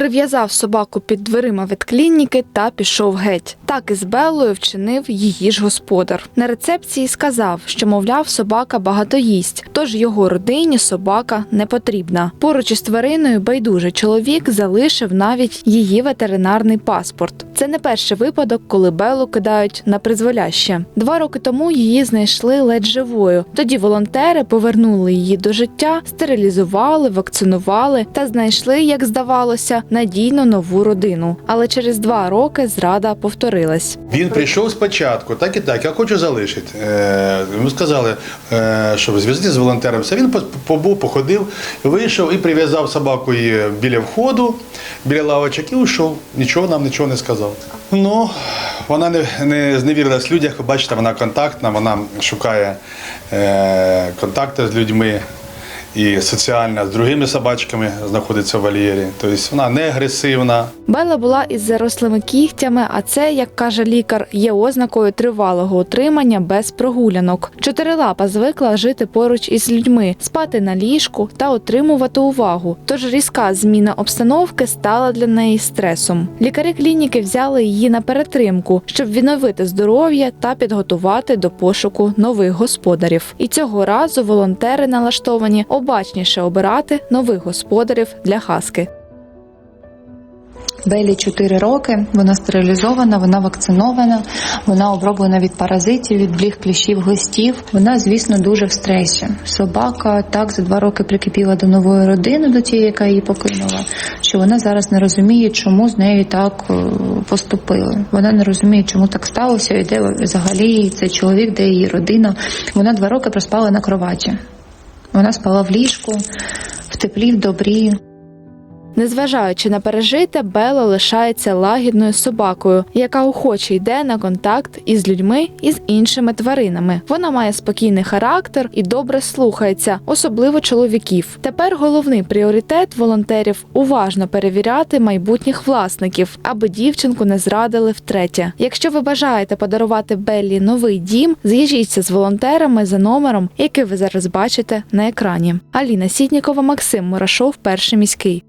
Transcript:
прив'язав собаку під дверима ветклініки та пішов геть. Так із Беллою вчинив її ж господар. На рецепції сказав, що мовляв, собака багато їсть, тож його родині собака не потрібна. Поруч із твариною байдуже чоловік залишив навіть її ветеринарний паспорт. Це не перший випадок, коли Беллу кидають на призволяще. Два роки тому її знайшли ледь живою. Тоді волонтери повернули її до життя, стерилізували, вакцинували та знайшли, як здавалося, надійно нову родину. Але через два роки зрада повторилась. Він прийшов спочатку, так і так, я хочу залишити. Е, Йому сказали, е, що зв'язати з волонтером. Все він побув, походив, вийшов і прив'язав собаку біля входу, біля лавочок і ушов. Нічого нам нічого не сказав. Ну, вона не, не зневірилась в людях, бачите, вона контактна, вона шукає е, контакти з людьми. І соціальна з другими собачками знаходиться в вольєрі. Тобто вона не агресивна, Белла була із зарослими кігтями, а це, як каже лікар, є ознакою тривалого утримання без прогулянок. Чотирилапа звикла жити поруч із людьми, спати на ліжку та отримувати увагу. Тож різка зміна обстановки стала для неї стресом. Лікарі клініки взяли її на перетримку, щоб відновити здоров'я та підготувати до пошуку нових господарів. І цього разу волонтери налаштовані обачніше обирати нових господарів для хаски. Белі 4 роки, вона стерилізована, вона вакцинована, вона оброблена від паразитів, від бліг кліщів, глистів. Вона, звісно, дуже в стресі. Собака так за два роки прикипіла до нової родини, до тієї, яка її покинула, що вона зараз не розуміє, чому з нею так е, поступили. Вона не розуміє, чому так сталося, і де взагалі цей чоловік, де її родина. Вона два роки проспала на кроваті. Вона спала в ліжку, в теплі, в добрі. Незважаючи на пережите, Белла лишається лагідною собакою, яка охоче йде на контакт із людьми і з іншими тваринами. Вона має спокійний характер і добре слухається, особливо чоловіків. Тепер головний пріоритет волонтерів уважно перевіряти майбутніх власників, аби дівчинку не зрадили втретє. Якщо ви бажаєте подарувати Беллі новий дім, з'їжджіться з волонтерами за номером, який ви зараз бачите на екрані. Аліна Сітнікова, Максим Мурашов, перший міський.